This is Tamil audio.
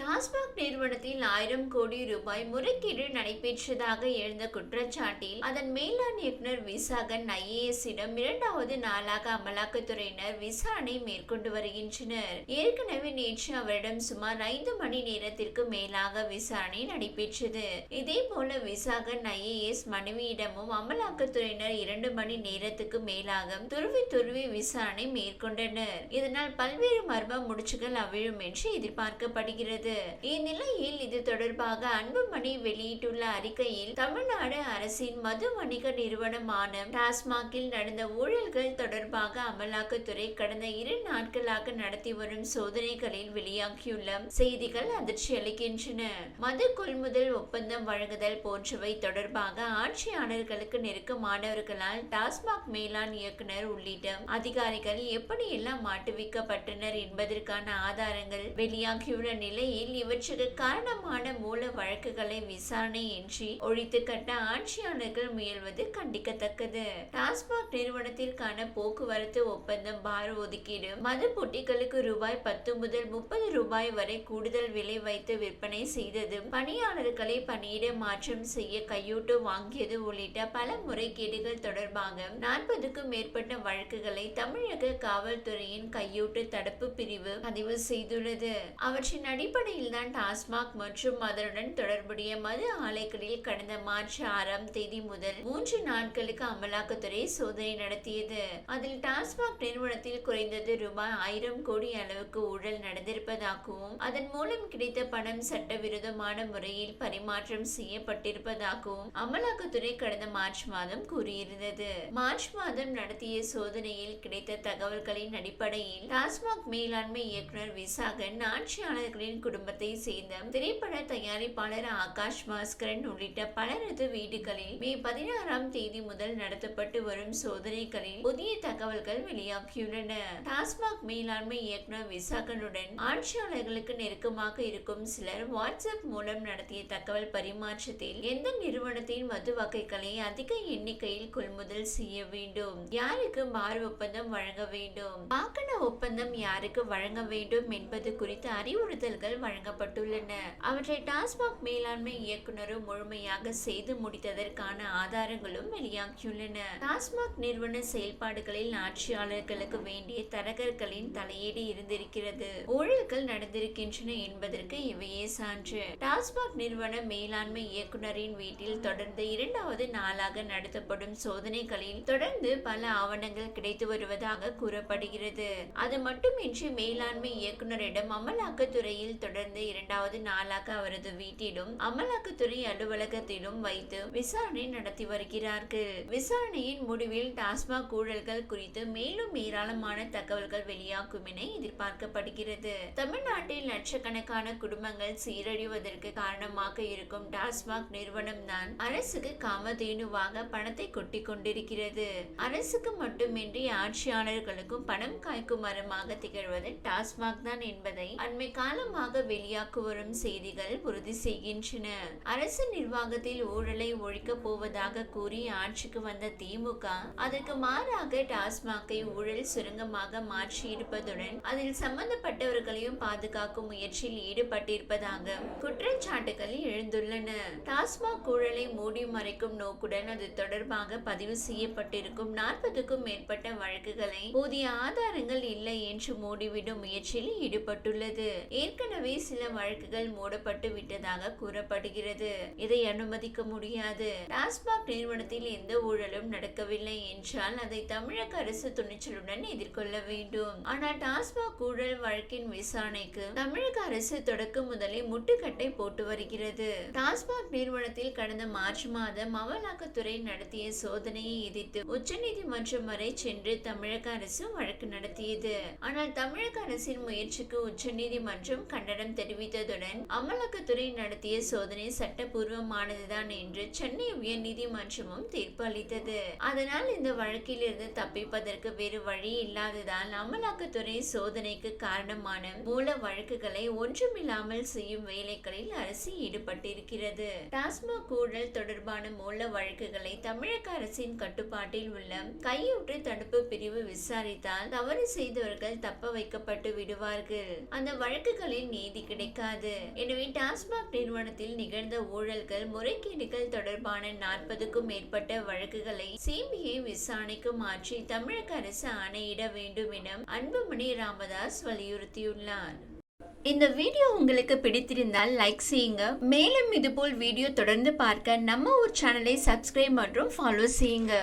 டாஸ்மாக் நிறுவனத்தில் ஆயிரம் கோடி ரூபாய் முறைகேடு நடைபெற்றதாக எழுந்த குற்றச்சாட்டில் அதன் மேலாண் இயக்குனர் விசாகன் ஐஏஎஸ்ஸிடம் இரண்டாவது நாளாக அமலாக்கத்துறையினர் விசாரணை மேற்கொண்டு வருகின்றனர். ஏற்கனவே நேற்று அவரிடம் சுமார் ஐந்து மணி நேரத்திற்கு மேலாக விசாரணை நடைபெற்றது. இதே போல விசாகன் ஐஏஎஸ் மனைவியிடமும் அமலாக்கத்துறையினர் இரண்டு மணி நேரத்துக்கு மேலாக துருவி துருவி விசாரணை மேற்கொண்டனர். இதனால் பல்வேறு மர்ம முடிச்சுகள் அவிழும் என்று எதிர்பார்க்கப்படுகிறது. இந்நிலையில் இது தொடர்பாக அன்புமணி வெளியிட்டுள்ள அறிக்கையில் தமிழ்நாடு அரசின் மது வணிக நிறுவனமான டாஸ்மாகில் நடந்த ஊழல்கள் தொடர்பாக அமலாக்கத்துறை கடந்த இரு நாட்களாக நடத்தி வரும் சோதனைகளில் வெளியாகியுள்ள செய்திகள் அதிர்ச்சி அளிக்கின்றன. மது கொள்முதல் ஒப்பந்தம் வழங்குதல் போன்றவை தொடர்பாக ஆட்சியாளர்களுக்கு நெருக்கமானவர்களால் டாஸ்மாக் மேலாண் இயக்குனர் உள்ளிட்ட அதிகாரிகள் எப்படியெல்லாம் மாட்டுவிக்கப்பட்டனர் என்பதற்கான ஆதாரங்கள் வெளியாகியுள்ள நிலையில் இவற்றுக்கு காரணமான மூல வழக்குகளை விசாரணையின்றி ஒழித்து கட்ட ஆட்சியாளர்கள் முயல்வது கண்டிக்கத்தக்கது. டாஸ்மாக் நிறுவனத்திற்கான போக்குவரத்து ஒப்பந்தம் பார் ஒதுக்கீடு. மது பொட்டிகளுக்கு ரூபாய் பத்து முதல் முப்பது ரூபாய் வரை கூடுதல் விலை வைத்து விற்பனை செய்தது பணியாளர்களை பணியிட மாற்றம் செய்ய கையூட்டு வாங்கியது உள்ளிட்ட பல முறைகேடுகள் தொடர்பாக நாற்பதுக்கும் மேற்பட்ட வழக்குகளை தமிழக காவல்துறையின் கையூட்டு தடுப்பு பிரிவு பதிவு செய்துள்ளது. அவற்றின் அடிப்படை தான் டாஸ்மாக் மற்றும் அதனுடன் தொடர்புடைய மது ஆலைகளில் கடந்த மார்ச் ஆறாம் தேதி முதல் மூன்று நாட்களுக்கு அமலாக்கத்துறை சோதனை நடத்தியது. அதில் டாஸ்மாக் நிறுவனத்தில் குறைந்தது ரூபாய் ஆயிரம் கோடி அளவுக்கு ஊழல் நடந்திருப்பதாகவும் அதன் மூலம் கிடைத்த பணம் சட்டவிரோதமான முறையில் பரிமாற்றம் செய்யப்பட்டிருப்பதாகவும் அமலாக்கத்துறை கடந்த மார்ச் மாதம் கூறியிருந்தது. மார்ச் மாதம் நடத்திய சோதனையில் கிடைத்த தகவல்களின் அடிப்படையில் டாஸ்மாக் மேலாண்மை இயக்குநர் விசாகன் ஆட்சியாளர்களின் குடும்ப குடும்பத்தை சேர்ந்த திரைப்பட தயாரிப்பாளர் ஆகாஷ் பாஸ்கரன் உள்ளிட்ட பலரது வீடுகளில் மே பதினாறாம் தேதி முதல் நடத்தப்பட்டு வரும் சோதனைகளில் புதிய தகவல்கள் வெளியாகியுள்ளன. டாஸ்மாக் மேலாண்மை இயக்குனர் விசாகனுடன் ஆட்சியாளர்களுக்கு நெருக்கமாக இருக்கும் சிலர் வாட்ஸ்அப் மூலம் நடத்திய தகவல் பரிமாற்றத்தில் எந்த நிறுவனத்தின் மது வகைகளை அதிக எண்ணிக்கையில் கொள்முதல் செய்ய வேண்டும்? யாருக்கு பார் ஒப்பந்தம் வழங்க வேண்டும்? வாகன ஒப்பந்தம் யாருக்கு வழங்க வேண்டும் என்பது குறித்த அறிவுறுத்தல்கள் வழங்கப்பட்டுள்ளன. அவற்றை டாஸ்மாக் மேலாண்மை இயக்குனரும் முழுமையாக செய்து முடித்ததற்கான ஆதாரங்களும் வெளியாகியுள்ளன. டாஸ்மாக் நிறுவன செயல்பாடுகளில் ஆட்சியாளர்களுக்கு வேண்டிய தரகர்களின் தலையீடு இருந்திருக்கிறது. ஊழல்கள் நடந்திருக்கின்றன என்பதற்கு இவையே சான்று. டாஸ்மாக் நிறுவன மேலாண்மை இயக்குனரின் வீட்டில் தொடர்ந்து இரண்டாவது நாளாக நடத்தப்படும் சோதனைகளில் தொடர்ந்து பல ஆவணங்கள் கிடைத்து வருவதாக கூறப்படுகிறது. அது மட்டுமின்றி மேலாண்மை இயக்குனரிடம் அமலாக்கத்துறையில் தொடர்ந்து இரண்டாவது நாளாக அவரது வீட்டிலும் அமலாக்கத்துறை அலுவலகத்திலும் வைத்து விசாரணை நடத்தி வருகிறார்கள். விசாரணையின் முடிவில் டாஸ்மாக் ஊழல்கள் குறித்து மேலும் ஏராளமான தகவல்கள் வெளியாகும் என எதிர்பார்க்கப்படுகிறது. தமிழ்நாட்டில் லட்சக்கணக்கான குடும்பங்கள் சீரழிவதற்கு காரணமாக இருக்கும் டாஸ்மாக் நிறுவனம் தான் அரசுக்கு காமதேனுவாக பணத்தை கொட்டி கொண்டிருக்கிறது. அரசுக்கு மட்டுமின்றி ஆட்சியாளர்களுக்கும் பணம் காய்க்கும் மரமாக திகழ்வது டாஸ்மாக் தான் என்பதை அண்மை காலமாக வெளியாக்குவரும் செய்திகள் உறுதி செய்கின்றன. அரசு நிர்வாகத்தில் ஊழலை ஒழிக்கப் போவதாக கூறி ஆட்சிக்கு வந்த திமுக அதற்கு மாறாக டாஸ்மாகை ஊழல் சுரங்கமாக மாற்றி இருப்பதுடன் அதில் சம்பந்தப்பட்டவர்களையும் பாதுகாக்கும் முயற்சியில் ஈடுபட்டிருப்பதாக குற்றச்சாட்டுகள் எழுந்துள்ளன. டாஸ்மாக் ஊழலை மூடி மறைக்கும் நோக்குடன் அது தொடர்பாக பதிவு செய்யப்பட்டிருக்கும் நாற்பதுக்கும் மேற்பட்ட வழக்குகளை போதிய ஆதாரங்கள் இல்லை என்று மூடிவிடும் முயற்சியில் ஈடுபட்டுள்ளது. ஏற்கனவே சில வழக்குகள் மூடப்பட்டு விட்டதாக கூறப்படுகிறது. இதை அனுமதிக்க முடியாது. டாஸ்மாக் நிறுவனத்தில் எந்த ஊழலும் நடக்கவில்லை என்றால் அதை தமிழக அரசு துணிச்சலுடன் எதிர்கொள்ள வேண்டும். ஆனால் டாஸ்மாக் ஊழல் வழக்கின் விசாரணைக்கு தமிழக அரசு தொடக்க முதலே முட்டுக்கட்டை போட்டு வருகிறது. டாஸ்மாக் நிறுவனத்தில் கடந்த மார்ச் மாதம் அமலாக்கத்துறை நடத்திய சோதனையை எதிர்த்து உச்சநீதிமன்றம் வரை சென்று தமிழக அரசு வழக்கு நடத்தியது. ஆனால் தமிழக அரசின் முயற்சிக்கு உச்சநீதிமன்றம் கண்டன கண்டனம் தெரிவித்ததுடன் அமலாக்கத்துறை நடத்திய சோதனை சட்டபூர்வமானதுதான் என்று சென்னை உயர்நீதிமன்றமும் தீர்ப்பு அளித்தது அதனால் இந்த வழக்கிலிருந்து தப்பிப்பதற்கு வேறு வழி இல்லாததால் அமலாக்கத்துறை சோதனைக்கு காரணமான மூல வழக்குகளை ஒன்றுமில்லாமல் செய்யும் வேலைகளில் அரசு ஈடுபட்டிருக்கிறது. டாஸ்மாக் ஊழல் தொடர்பான மூல வழக்குகளை தமிழக அரசின் கட்டுப்பாட்டில் உள்ள கையூற்று தடுப்பு பிரிவு விசாரித்தால் தவறு செய்தவர்கள் தப்ப வைக்கப்பட்டு விடுவார்கள். அந்த வழக்குகளின் நீதி நீதி கிடைக்காது. எனவே டாஸ்மாக் நிறுவனத்தில் நிகழ்ந்த ஊழல்கள் முறைகேடுகள் தொடர்பான நாற்பதுக்கும் மேற்பட்ட வழக்குகளை சிபிஐ விசாரணைக்கு மாற்றி தமிழக அரசு ஆணையிட வேண்டும் என அன்புமணி ராமதாஸ் வலியுறுத்தியுள்ளார். இந்த வீடியோ உங்களுக்கு பிடித்திருந்தால் லைக் செய்யுங்க. மேலும் இதுபோல் வீடியோ தொடர்ந்து பார்க்க நம்ம ஒரு சேனலை சப்ஸ்கிரைப் மற்றும் ஃபாலோ செய்யுங்க.